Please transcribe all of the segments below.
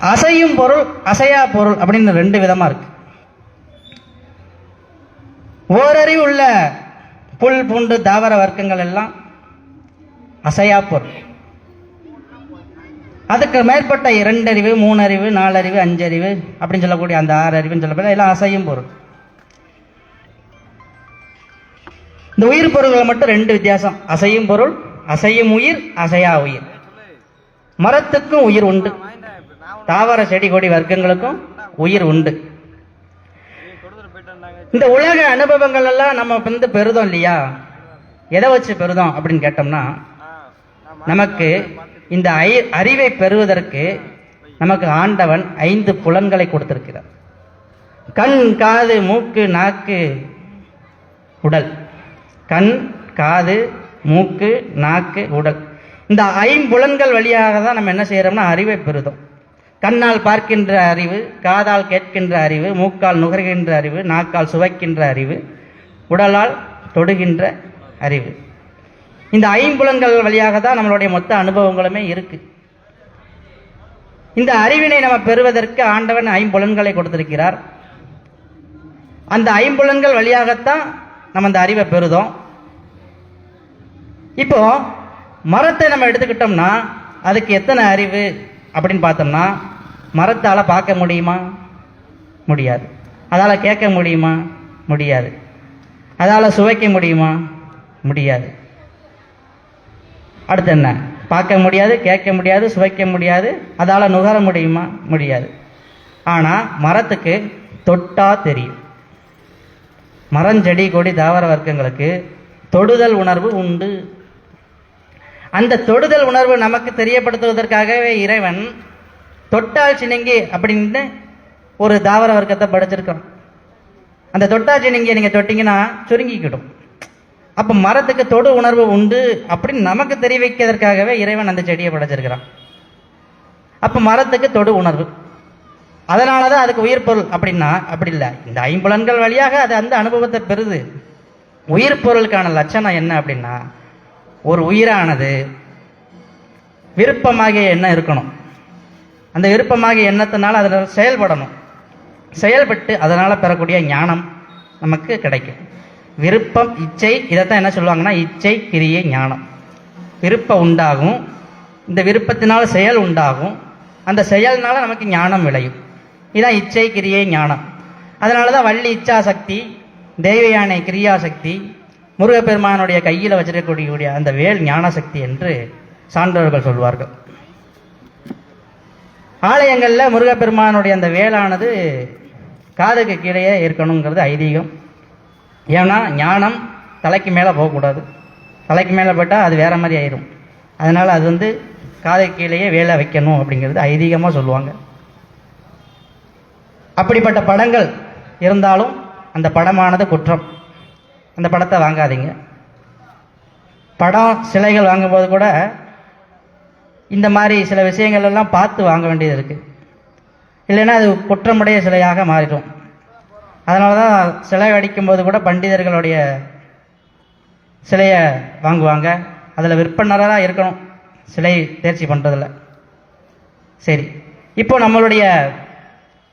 அசையும் பொருள் அசையா பொருள் அப்படின்னு ரெண்டு விதமாக இருக்கு. ஓரறிவு உள்ள புல் பூண்டு தாவர வர்க்கங்கள் எல்லாம் அசையா பொருள். அதுக்கு மேற்பட்ட இரண்டறிவு மூணறிவு நாலறிவு அஞ்சறிவு அப்படின்னு சொல்லக்கூடிய அந்த ஆறு அறிவுன்னு சொல்லப்பட்ட எல்லாம் அசையும் பொருள். இந்த உயிர் பொருள்களை மட்டும் ரெண்டு வித்தியாசம். அசையும் பொருள் அசையும் உயிர் அசையா உயிர். மரத்துக்கும் உயிர் உண்டு. தாவர செடி கொடி வர்க்கங்களுக்கும் உயிர் உண்டு. இந்த உலக அனுபவங்கள் எல்லாம் நம்ம வந்து பெறுதோம் இல்லையா? எதை வச்சு பெறுதோம் அப்படின்னு கேட்டோம்னா நமக்கு இந்த ஐ- அறிவை பெறுவதற்கு நமக்கு ஆண்டவன் ஐந்து புலன்களை கொடுத்திருக்கிறார். கண் காது மூக்கு நாக்கு உடல். கண் காது மூக்கு நாக்கு உடல். இந்த ஐம்புலன்கள் வழியாக தான் நம்ம என்ன செய்யறோம்னா அறிவை பெறுதோம். கண்ணால் பார்க்கின்ற அறிவு காதால் கேட்கின்ற அறிவு மூக்கால் நுகர்கின்ற அறிவு நாக்கால் சுவைக்கின்ற அறிவு உடலால் தொடுகின்ற அறிவு. இந்த ஐம்புலன்கள் வழியாக தான் நம்மளுடைய மொத்த அனுபவங்களுமே இருக்கு. இந்த அறிவினை நம்ம பெறுவதற்கு ஆண்டவன் ஐம்புலன்களை கொடுத்திருக்கிறார். அந்த ஐம்புலன்கள் வழியாகத்தான் நம்ம அந்த அறிவை பெறுதோம். இப்போ மரத்தை நம்ம எடுத்துக்கிட்டோம்னா அதுக்கு எத்தனை அறிவு? அப்படின்னு பார்த்தோம்னா மரத்தால் பார்க்க முடியுமா? முடியாது. அதால் கேட்க முடியுமா? முடியாது. அதால் சுவைக்க முடியுமா? முடியாது. அடுத்து என்ன? பார்க்க முடியாது கேட்க முடியாது சுவைக்க முடியாது அதால் நுகர முடியுமா? முடியாது. ஆனால் மரத்துக்கு தொட்டா தெரியும். மரம் செடி கொடி தாவர வர்க்கங்களுக்கு தொடுதல் உணர்வு உண்டு. அந்த தொடுதல் உணர்வு நமக்கு தெரியப்படுத்துவதற்காகவே இறைவன் தொட்டால் சினிங்கி அப்படின்னு ஒரு தாவர வர்க்கத்தை படைச்சிருக்கான் அந்த தொட்டா சினிங்கியை நீங்கள் தொட்டிங்கன்னா சுருங்கிக்கிடும். அப்போ மரத்துக்கு தொடு உணர்வு உண்டு அப்படின்னு நமக்கு தெரிவிக்கிறதுக்காகவே இறைவன் அந்த செடியை படைச்சிருக்கிறான். அப்போ மரத்துக்கு தொடு உணர்வு. அதனால தான் அதுக்கு உயிர் பொருள் அப்படின்னா அப்படி இல்லை. இந்த ஐம்புலன்கள் வழியாக அது அந்த அனுபவத்தை பெறுது. உயிர் பொருளுக்கான லட்சணம் என்ன அப்படின்னா ஒரு உயிரானது விருப்பமாகிய எண்ணம் இருக்கணும். அந்த விருப்பமாகிய எண்ணத்தினால் அதில் செயல்படணும். செயல்பட்டு அதனால் பெறக்கூடிய ஞானம் நமக்கு கிடைக்கும். விருப்பம் இச்சை இதைத்தான் என்ன சொல்லுவாங்கன்னா இச்சை கிரியை ஞானம். விருப்பம் உண்டாகும். இந்த விருப்பத்தினால் செயல் உண்டாகும். அந்த செயல்னால நமக்கு ஞானம் விளையும். இதான் இச்சை கிரியை ஞானம். அதனால தான் வள்ளி இச்சா சக்தி தேவயானை கிரியா சக்தி முருகப்பெருமானுடைய கையில் வச்சிருக்கக்கூடிய அந்த வேல் ஞான சக்தி என்று சான்றோர்கள் சொல்வார்கள். ஆலயங்களில் முருகப்பெருமானுடைய அந்த வேலானது காதுக்கு கீழேயே இருக்கணுங்கிறது ஐதீகம். ஏன்னா ஞானம் தலைக்கு மேலே போகக்கூடாது. தலைக்கு மேலே போட்டால் அது வேற மாதிரி ஆயிரும். அதனால் அது வந்து காதுக்கு கீழேயே வேலை வைக்கணும் அப்படிங்கிறது ஐதீகமாக சொல்லுவாங்க. அப்படிப்பட்ட படங்கள் இருந்தாலும் அந்த படமானது குற்றம். அந்த படத்தை வாங்காதீங்க. படம் சிலைகள் வாங்கும்போது கூட இந்த மாதிரி சில விஷயங்கள் எல்லாம் பார்த்து வாங்க வேண்டியது இருக்குது இல்லைன்னா அது குற்றமுடைய சிலையாக மாறிடும். அதனால தான் சிலை அடிக்கும்போது கூட பண்டிதர்களுடைய சிலையை வாங்குவாங்க. அதில் விற்பனராக இருக்கணும். சிலை தேர்ச்சி பண்ணுறதில்ல சரி. இப்போ நம்மளுடைய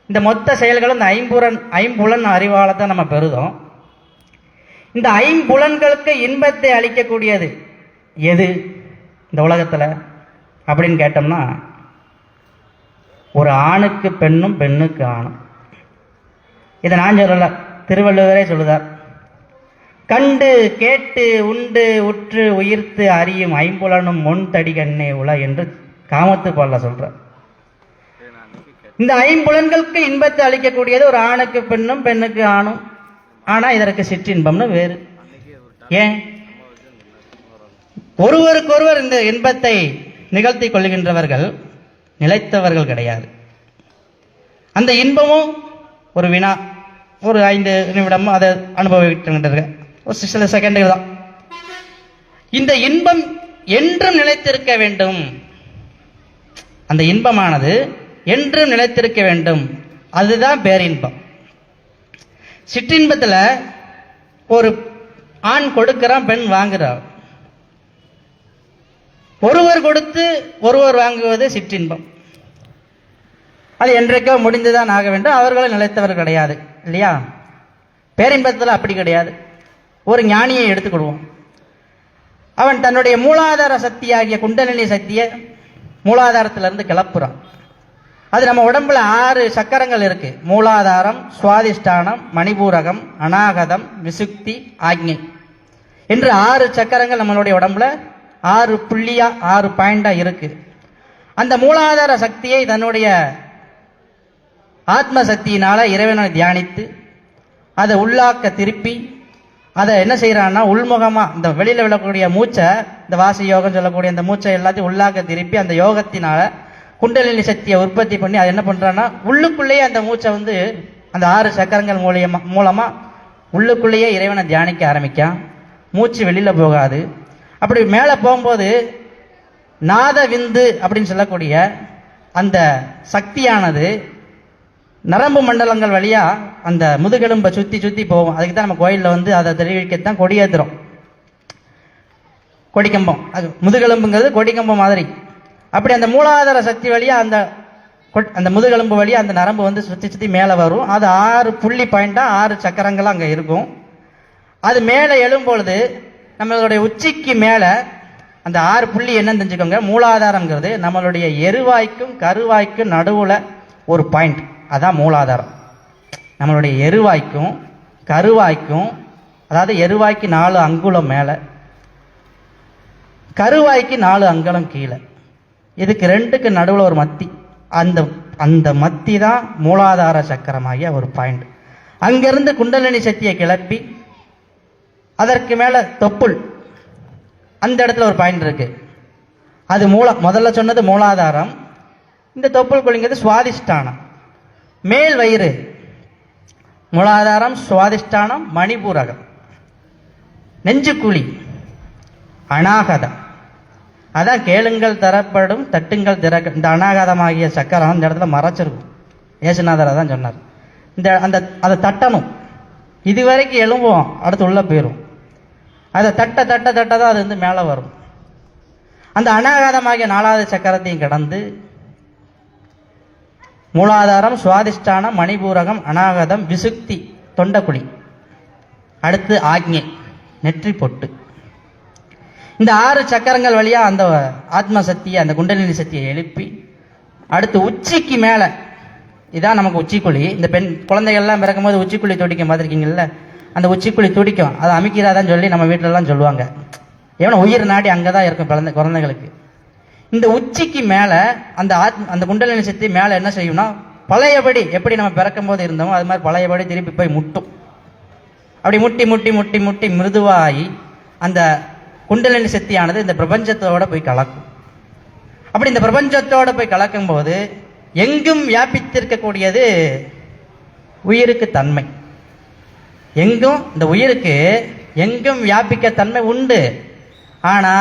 இந்த மொத்த செயல்களும் இந்த ஐம்புலன் ஐம்புலன் அறிவால் தான் நம்ம பெறுதோம். இந்த ஐம்புலன்களுக்கு இன்பத்தை அளிக்கக்கூடியது. எது? இந்த உலகத்தில் அப்படின்னு கேட்டோம்னா ஒரு ஆணுக்கு பெண்ணும் பெண்ணுக்கு ஆணும். இதை நான் சொல்லல திருவள்ளுவரே சொல்லுதார். கண்டு கேட்டு உண்டு உற்று உயிர்த்து அறியும் ஐம்புலனும் முன் தடி கண்ணே உல என்று காமத்து பாடல சொல்றார். இந்த ஐம்புலன்களுக்கு இன்பத்தை அளிக்கக்கூடியது ஒரு ஆணுக்கு பெண்ணும் பெண்ணுக்கு ஆணும். ஆனா இதற்கு சிற்றின்பம்னு வேறு. ஏன்? ஒருவருக்கொருவர் இந்த இன்பத்தை நிகழ்த்தி கொள்கின்றவர்கள் நிலைத்தவர்கள் கிடையாது. அந்த இன்பமும் ஒரு வினா ஒரு ஐந்து நிமிடம் அதை அனுபவிக்கின்றது ஒரு சில செகண்டுகள் தான். இந்த இன்பம் என்றும் நிலைத்திருக்க வேண்டும். அந்த இன்பமானது என்றும் நிலைத்திருக்க வேண்டும். அதுதான் பேரின்பம். சிற்றின்பத்தில் ஒரு ஆண் கொடுக்கிறான் பெண் வாங்குறான். ஒருவர் கொடுத்து ஒருவர் வாங்குவது சிற்றின்பம். அது என்றைக்கோ முடிந்துதான் ஆக வேண்டும். அவர்களும் நிலைத்தவர் கிடையாது இல்லையா? பேரின்பத்தில் அப்படி கிடையாது. ஒரு ஞானியை எடுத்துக்கொள்வோம். அவன் தன்னுடைய மூலாதார சக்தியாகிய குண்டலினி சக்தியை மூலாதாரத்திலிருந்து கிளப்புறான். அது நம்ம உடம்புல ஆறு சக்கரங்கள் இருக்கு. மூலாதாரம் சுவாதிஷ்டானம் மணிபூரகம் அநாகதம் விசுக்தி ஆக்ஞை என்று ஆறு சக்கரங்கள் நம்மளுடைய உடம்புல ஆறு புள்ளியா ஆறு பாயிண்டா இருக்கு. அந்த மூலாதார சக்தியை தன்னுடைய ஆத்ம சக்தியினால இறைவனை தியானித்து அதை உள்ளாக்க திருப்பி அதை என்ன செய்கிறான்னா உள்முகமாக இந்த வெளியில் விழக்கூடிய மூச்சை இந்த வாசி யோகம் சொல்லக்கூடிய அந்த மூச்சை எல்லாத்தையும் உள்ளாக்க திருப்பி அந்த யோகத்தினால குண்டலினி சக்தியை உற்பத்தி பண்ணி அது என்ன பண்ணுறான்னா உள்ளுக்குள்ளேயே அந்த மூச்சை வந்து அந்த ஆறு சக்கரங்கள் மூலியமா மூலமாக உள்ளுக்குள்ளேயே இறைவனை தியானிக்க ஆரம்பிக்கான் மூச்சு வெளியில் போகாது. அப்படி மேலே போகும்போது நாத விந்து அப்படின்னு சொல்லக்கூடிய அந்த சக்தியானது நரம்பு மண்டலங்கள் வழியாக அந்த முதுகெலும்பை சுற்றி சுற்றி போகும். அதுக்கு தான் நம்ம கோயிலில் வந்து அதை தெரிவிக்கத்தான் கொடியேற்றுறோம் கொடிக்கம்பம். அது முதுகெலும்புங்கிறது கொடிக்கம்பம் மாதிரி. அப்படி அந்த மூலாதார சக்தி வழியாக அந்த கொட்- அந்த முதுகெலும்பு வழியாக அந்த நரம்பு வந்து சுத்தி சுத்தி மேலே வரும். அது ஆறு புள்ளி பாயிண்ட்டாக ஆறு சக்கரங்கள் அங்கே இருக்கும். அது மேலே எழும்பொழுது நம்மளுடைய உச்சிக்கு மேலே அந்த ஆறு புள்ளி என்னன்னு தெரிஞ்சுக்கோங்க. மூலாதாரங்கிறது நம்மளுடைய எருவாய்க்கும் கருவாய்க்கும் நடுவில் ஒரு பாயிண்ட். அதான் மூலாதாரம். நம்மளுடைய எருவாய்க்கும் கருவாய்க்கும் அதாவது எருவாய்க்கு நாலு அங்குலம் மேலே கருவாய்க்கு நாலு அங்குலம் கீழே. இதுக்கு ரெண்டுக்கு நடுவில் ஒரு மத்தி. அந்த அந்த மத்தி தான் மூலாதார சக்கரமாகிய ஒரு பாயிண்ட் அங்கிருந்து குண்டலினி சக்தியை கிளப்பி அதற்கு மேலே தொப்புள். அந்த இடத்துல ஒரு பாயிண்ட் இருக்கு. அது மூல முதல்ல சொன்னது மூலாதாரம். இந்த தொப்புள் குழிங்கிறது சுவாதிஷ்டானம். மேல் வயிறு. மூலாதாரம் சுவாதிஷ்டானம் மணிபூரகம். நெஞ்சுக்குழி. அநாகதம் அதான் கேளுங்கள் தரப்படும் தட்டுங்கள் திறக்க இந்த அனாகாதமாகிய சக்கரம் இந்த இடத்துல மறைச்சிருக்கும். ஏசுநாதர் தான் சொன்னார். இந்த அந்த அதை தட்டணும். இது வரைக்கும் எழும்புவோம் அடுத்து உள்ளே போயிடும் அதை தட்ட தட்ட தட்ட தான் அது வந்து மேலே வரும். அந்த அனாகாதமாகிய நாலாவது சக்கரத்தையும் கடந்து மூலாதாரம் சுவாதிஷ்டானம் மணிபூரகம் அனாகதம் விசுக்தி தொண்டக்குழி. அடுத்து ஆக்ஞை நெற்றி பொட்டு இந்த ஆறு சக்கரங்கள் வழியா அந்த ஆத்ம சக்தியை அந்த குண்டலினி சக்தியை எழுப்பி அடுத்து உச்சிக்கு மேலே இதான் நமக்கு உச்சிக்குழி. இந்த பெண் குழந்தைகள்லாம் பிறக்கும்போது உச்சிக்குழி துடிக்கும் பார்த்துருக்கீங்கல்ல அந்த உச்சிக்குழி துடிக்கும். அதை அமைக்கிறாதான் சொல்லி நம்ம வீட்டிலலாம் சொல்லுவாங்க. ஏன்னா உயிர் நாடி அங்கே தான் இருக்கும் குழந்தை குழந்தைகளுக்கு. இந்த உச்சிக்கு மேலே அந்த ஆத் அந்த குண்டலினி சக்தி மேலே என்ன செய்யும்னா பழையபடி எப்படி நம்ம பிறக்கும் போது இருந்தோமோ அது மாதிரி பழையபடி திருப்பி போய் முட்டும். அப்படி முட்டி முட்டி முட்டி முட்டி மிருதுவாகி அந்த குண்டலினி சக்தியானது இந்த பிரபஞ்சத்தோட போய் கலக்கும். அப்படி இந்த பிரபஞ்சத்தோட போய் கலக்கும் போது எங்கும் வியாபித்திருக்கக்கூடியது உயிருக்கு தன்மை. எங்கும் இந்த உயிருக்கு எங்கும் வியாபிக்க தன்மை உண்டு. ஆனா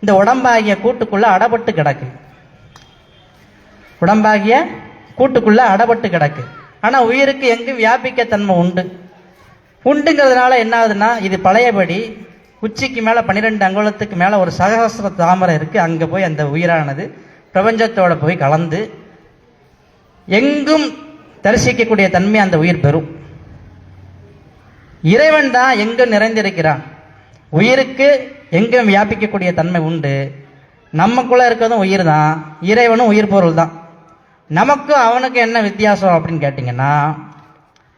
இந்த உடம்பாகிய கூட்டுக்குள்ள அடபட்டு கிடக்கு. உடம்பாகிய கூட்டுக்குள்ள அடபட்டு கிடக்கு. ஆனா உயிருக்கு எங்கும் வியாபிக்க தன்மை உண்டு. உண்டுங்கிறதுனால என்ன ஆகுதுன்னா இது பழையபடி உச்சிக்கு மேலே பன்னிரெண்டு அங்குலத்துக்கு மேலே ஒரு சகசிர தாமரை இருக்குது அங்கே போய் அந்த உயிரானது பிரபஞ்சத்தோட போய் கலந்து எங்கும் தரிசிக்கக்கூடிய தன்மை அந்த உயிர் பெறும். இறைவன் தான் எங்கும் நிறைந்திருக்கிறான். உயிருக்கு எங்கும் வியாபிக்கக்கூடிய தன்மை உண்டு. நமக்குள்ளே இருக்கிறதும் உயிர் தான் இறைவனும் உயிர் பொருள் தான். நமக்கும் அவனுக்கு என்ன வித்தியாசம் அப்படின்னு கேட்டிங்கன்னா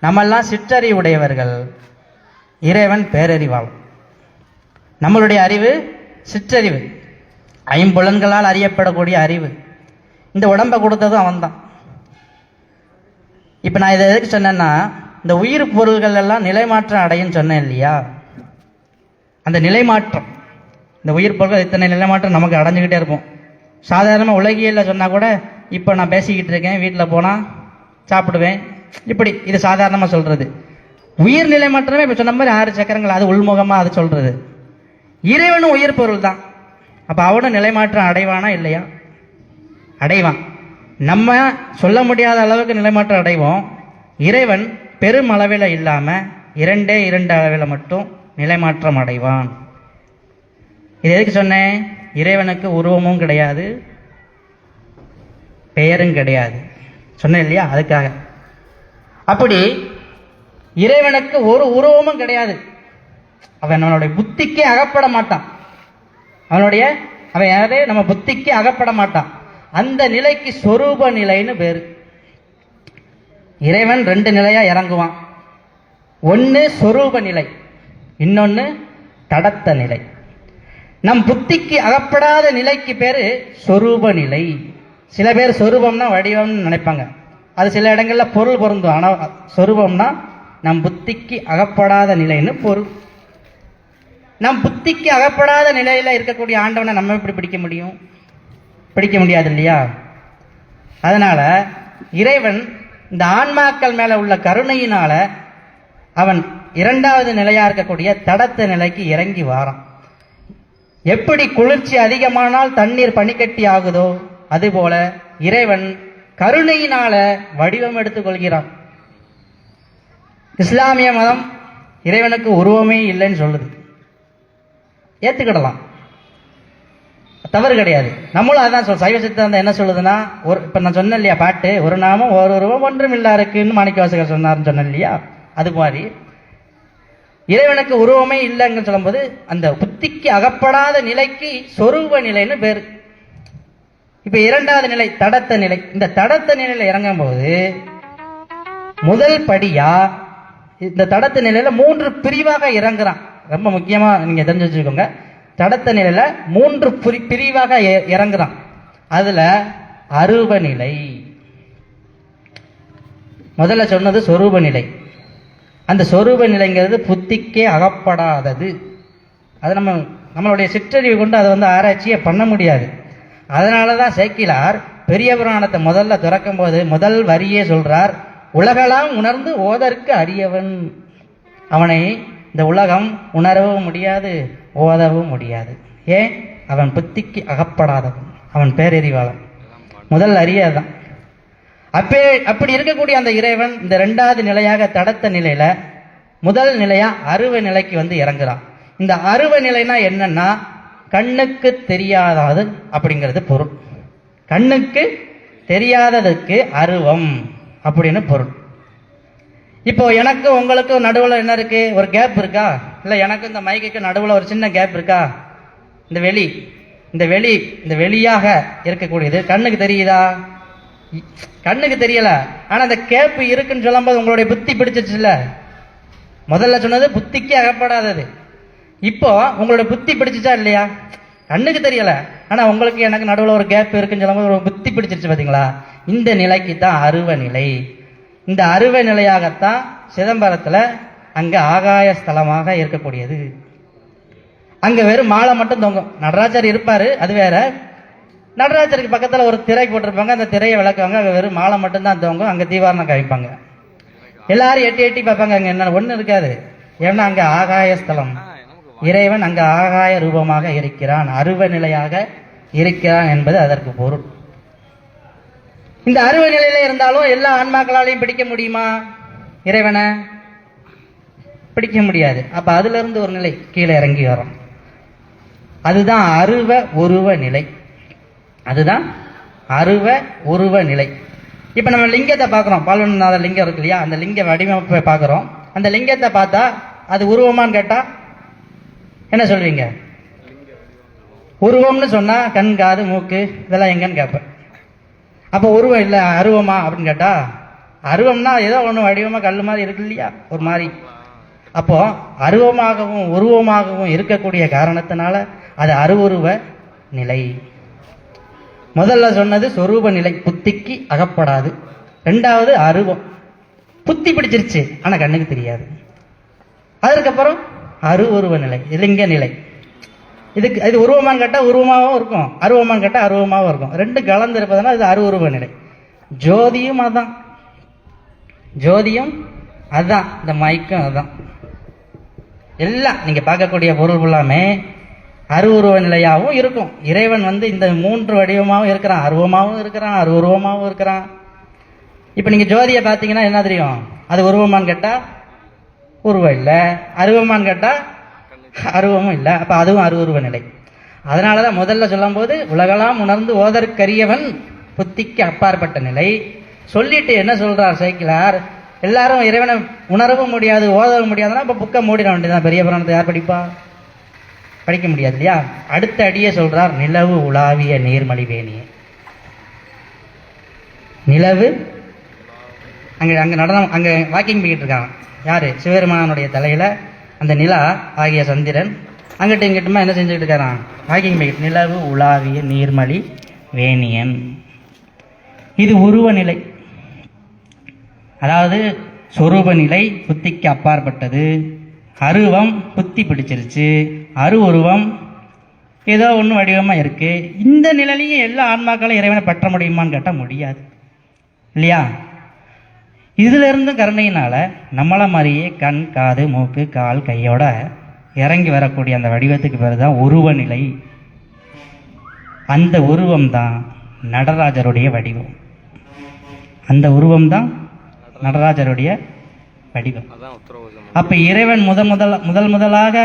நம்மெல்லாம் சிற்றறிவுடையவர்கள். இறைவன் பேரறிவாளன். நம்மளுடைய அறிவு சிற்றறிவு. ஐம்புலன்களால் அறியப்படக்கூடிய அறிவு. இந்த உடம்பை கொடுத்ததும் அவன்தான். இப்போ நான் இதை எதுக்கு சொன்னேன்னா இந்த உயிர் பொருள்கள் எல்லாம் நிலைமாற்றம் அடையும் சொன்னேன் இல்லையா? அந்த நிலைமாற்றம். இந்த உயிர் பொருள்கள் இத்தனை நிலைமாற்றம் நமக்கு அடைஞ்சிக்கிட்டே இருப்போம் சாதாரணமாக உலகியலில் சொன்னால் கூட இப்போ நான் பேசிக்கிட்டு இருக்கேன் வீட்டில் போனால் சாப்பிடுவேன். இப்படி இது சாதாரணமாக சொல்கிறது உயிர் நிலைமாற்றமே இப்போ சொன்ன மாதிரி ஆறு சக்கரங்கள் அது உள்முகமாக அது சொல்கிறது இறைவனும் உயிர் பொருள் தான். அப்போ அவனும் நிலைமாற்றம் அடைவானா இல்லையா? அடைவான். நம்ம சொல்ல முடியாத அளவுக்கு நிலைமாற்றம் அடைவோம். இறைவன் பெரும் அளவில் இல்லாமல் இரண்டே இரண்டு அளவில் மட்டும் நிலைமாற்றம் அடைவான். இது எதுக்கு சொன்னேன்? இறைவனுக்கு உருவமும் கிடையாது பெயரும் கிடையாது. சொன்னேன் இல்லையா? அதுக்காக. அப்படி இறைவனுக்கு ஒரு உருவமும் கிடையாது. அவன் அவனுடைய புத்திக்கே அகப்பட மாட்டான். அவனுடைய அவன் யாரே? நம்ம புத்திக்கு அகப்பட மாட்டான். அந்த நிலைக்கு சொரூப நிலைன்னு பேரு. இறைவன் ரெண்டு நிலையா இறங்குவான். ஒன்று சொரூப நிலை இன்னொன்று தடத்த நிலை. நம் புத்திக்கு அகப்படாத நிலைக்கு பேரு சொரூப நிலை. சில பேர் சொரூபம்னா வடிவம்னு நினைப்பாங்க. அது சில இடங்களில் பொருள் பொருந்தும். ஆனால் சொரூபம்னா நம் புத்திக்கு அகப்படாத நிலைன்னு பொருள். நம் புத்திக்கு அகப்படாத நிலையில் இருக்கக்கூடிய ஆண்டவனை நம்ம எப்படி பிடிக்க முடியும்? பிடிக்க முடியாது இல்லையா? அதனால் இறைவன் இந்த ஆன்மாக்கள் மேலே உள்ள கருணையினால் அவன் இரண்டாவது நிலையாக இருக்கக்கூடிய தடத்த நிலைக்கு இறங்கி வாரான். எப்படி குளிர்ச்சி அதிகமானால் தண்ணீர் பனிக்கட்டி ஆகுதோ அதுபோல இறைவன் கருணையினால வடிவம் எடுத்துக்கொள்கிறான் இஸ்லாமிய மதம் இறைவனுக்கு உருவமே இல்லைன்னு சொல்லுது. ஏற்றுக்கிடலாம் தவறு கிடையாது. நம்மளும் அதான் சொல் சைவ சித்தாந்தம் என்ன சொல்லுதுன்னா ஒரு இப்போ நான் சொன்னேன் இல்லையா பாட்டு? ஒரு நாமம் ஒரு உருவம் ஒன்றும் இல்லா இருக்குன்னு மாணிக்கவாசகர் சொன்னார்னு சொன்னேன் இல்லையா? அது மாதிரி. இறைவனுக்கு உருவமே இல்லைங்கன்னு சொல்லும்போது அந்த புத்திக்கு அகப்படாத நிலைக்கு சொரூப நிலைன்னு பேர். இப்போ இரண்டாவது நிலை தடத்த நிலை. இந்த தடத்த நிலையில் இறங்கும் போது முதல் படியா இந்த தடத்த நிலையில மூன்று பிரிவாக இறங்குறான். ரொம்ப முக்கியமாக நீங்கள் தெரிஞ்சு வச்சுக்கோங்க. தடத்த நிலையில் மூன்று பிரி- பிரிவாக இறங்குறான் அதில் அருவ நிலை முதல்ல சொன்னது சொரூப நிலை அந்த சொரூப நிலைங்கிறது புத்திக்கே அகப்படாதது. அது நம்ம நம்மளுடைய சிற்றறிவு கொண்டு அதை வந்து ஆராய்ச்சியை பண்ண முடியாது. அதனால தான் சேக்கிலார் பெரிய புராணத்தை முதல்ல திறக்கும் போது முதல் வரியே சொல்றார் உலகெல்லாம் உணர்ந்து ஓதற்கு அரியவன். அவனை இந்த உலகம் உணரவும் முடியாது ஓதவும் முடியாது. ஏன்? அவன் புத்திக்கு அகப்படாதவன். அவன் பேரறிவாளன். முதல் அறியதான் அப்பே அப்படி இருக்கக்கூடிய அந்த இறைவன் இந்த ரெண்டாவது நிலையாக தடத்த நிலையில முதல் நிலையா அருவ நிலைக்கு வந்து இறங்குறான். இந்த அருவ நிலைனா என்னன்னா கண்ணுக்கு தெரியாதது அப்படிங்கிறது பொருள். கண்ணுக்கு தெரியாததுக்கு அருவம் அப்படின்னு பொருள். இப்போ எனக்கு உங்களுக்கு நடுவில் என்ன இருக்கு? ஒரு கேப் இருக்கா? இல்லை எனக்கு இந்த மைக்குக்கு நடுவில் ஒரு சின்ன கேப் இருக்கா? இந்த வெளி இந்த வெளி இந்த வெளியாக இருக்கக்கூடியது. கண்ணுக்கு தெரியுதா? கண்ணுக்கு தெரியல. ஆனா அந்த கேப் இருக்குன்னு சொல்லும்போது உங்களுடைய புத்தி பிடிச்சிச்சுல்ல முதல்ல சொன்னது புத்திக்கு அகப்படாதது. இப்போ உங்களுடைய புத்தி பிடிச்சிச்சா இல்லையா? கண்ணுக்கு தெரியல. ஆனா உங்களுக்கு எனக்கு நடுவில் ஒரு கேப் இருக்குன்னு சொல்லும்போது ஒரு புத்தி பிடிச்சிருச்சு பாத்தீங்களா? இந்த நிலைக்கு தான் அருவ நிலை இந்த அருவ நிலையாகத்தான் சிதம்பரத்தில் அங்கே ஆகாய ஸ்தலமாக இருக்கக்கூடியது. அங்கே வெறும் மாலை மட்டும் தொங்கும். நடராஜர் இருப்பார் அது வேற. நடராஜருக்கு பக்கத்தில் ஒரு திரை போட்டிருப்பாங்க அந்த திரையை விளக்குவாங்க அங்கே வெறும் மாலை மட்டும்தான் தொங்கும் அங்கே தீவாரணம் கழிப்பாங்க எல்லாரும் எட்டி எட்டி பார்ப்பாங்க அங்கே என்ன ஒன்றும் இருக்காது. ஏன்னா அங்கே ஆகாய ஸ்தலம். இறைவன் அங்கே ஆகாய ரூபமாக இருக்கிறான் அருவ நிலையாக இருக்கிறான் என்பது அதற்கு பொருள். இந்த அருவ நிலையில இருந்தாலும் எல்லா ஆன்மாக்களாலையும் பிடிக்க முடியுமா? இறைவனை? பிடிக்க முடியாது. அப்ப அதுல இருந்து ஒரு நிலை கீழே இறங்கி வரும். அதுதான் அருவ உருவ நிலை. அதுதான் அருவ உருவ நிலை. இப்ப நம்ம லிங்கத்தை பார்க்குறோம். பால்வநாத லிங்கம் இருக்கு இல்லையா? அந்த லிங்க வடிவமைப்பை பார்க்குறோம். அந்த லிங்கத்தை பார்த்தா அது உருவமான்னு கேட்டா என்ன சொல்வீங்க? உருவம்னு சொன்னா கண் காது மூக்கு இதெல்லாம் எங்கன்னு கேட்பேன். அப்போ உருவம் இல்லை அருவமா அப்படின்னு கேட்டா அருவம்னா ஏதோ ஒன்று வடிவமாக கல் மாதிரி இருக்கு இல்லையா? ஒரு மாதிரி. அப்போ அருவமாகவும் உருவமாகவும் இருக்கக்கூடிய காரணத்தினால அது அருவுருவ நிலை. முதல்ல சொன்னது சொரூப நிலை புத்திக்கு அகப்படாது. ரெண்டாவது அருவம். புத்தி பிடிச்சிருச்சு ஆனால் கண்ணுக்கு தெரியாது. அதற்கப்புறம் அருவுருவ நிலை இலிங்க நிலை. இதுக்கு இது உருவமான்னு கேட்டால் உருவமாகவும் இருக்கும். அருவமான்னு கேட்டால் அருவமாகவும் இருக்கும். ரெண்டு கலந்து இருப்பதனால் இது அருவுருவ நிலை. ஜோதியும் அதான். ஜோதியும் அதான். இந்த மைக்கும் அதான். எல்லாம் நீங்கள் பார்க்கக்கூடிய பொருள் எல்லாமே அருவுருவ நிலையாகவும் இருக்கும். இறைவன் வந்து இந்த மூன்று வடிவமாகவும் இருக்கிறான். அருவமாகவும் இருக்கிறான் அருவுருவமாகவும் இருக்கிறான். இப்போ நீங்கள் ஜோதியை பார்த்தீங்கன்னா என்ன தெரியும்? அது உருவமான்னு கேட்டால் உருவம் இல்லை. அருவமான்னு கேட்டால் அருவமும் இல்லை. அப்போ அதுவும் அருவுருவ நிலை. அதனாலதான் முதல்ல சொல்லும்போது உலகெல்லாம் உணர்ந்து ஓதற்கரியவன் புத்திக்கு அப்பாற்பட்ட நிலை. சொல்லிட்டு என்ன சொல்கிறார் சைக்கிளார்? எல்லாரும் இறைவனை உணரவும் முடியாது ஓதவும் முடியாதுன்னா இப்போ புக்கை மூடிட வேண்டியதான் பெரிய புராணத்தை யார் படிப்பா? படிக்க முடியாது இல்லையா? அடுத்த அடியே சொல்கிறார் நிலவு உலாவிய நீர்மணிவேணியே நிலவு? அங்கே அங்கே நடனம் அங்கே வாக்கிங் போய்கிட்டு இருக்காங்க யார்? சிவபெருமானுடைய தலையில் அந்த நிலா ஆகிய சந்திரன் அங்கிட்ட இங்கிட்டமா என்ன செஞ்சுக்கிட்டு இருக்காரான் வாக்கிங் நிலவு உலாவிய நீர்மலி வேணியன். இது உருவ நிலை. அதாவது சொரூப நிலை புத்திக்கு அப்பாற்பட்டது. அருவம் புத்தி பிடிச்சிருச்சு. அரு உருவம் ஏதோ ஒன்று வடிவமாக இருக்குது இந்த நிலையிலையும் எல்லா ஆன்மாக்களும் இறைவனை பற்ற முடியுமான்னு கேட்டால் முடியாது. இல்லையா? இதுல இருந்து கருணையினால நம்மளை மாதிரியே கண் காது மூக்கு கால் கையோட இறங்கி வரக்கூடிய அந்த வடிவத்துக்கு பேர் தான் உருவ நிலை அந்த உருவம் தான் நடராஜருடைய வடிவம். அந்த உருவம் தான் நடராஜருடைய வடிவம். அப்ப இறைவன் முதல் முதல் முதல் முதலாக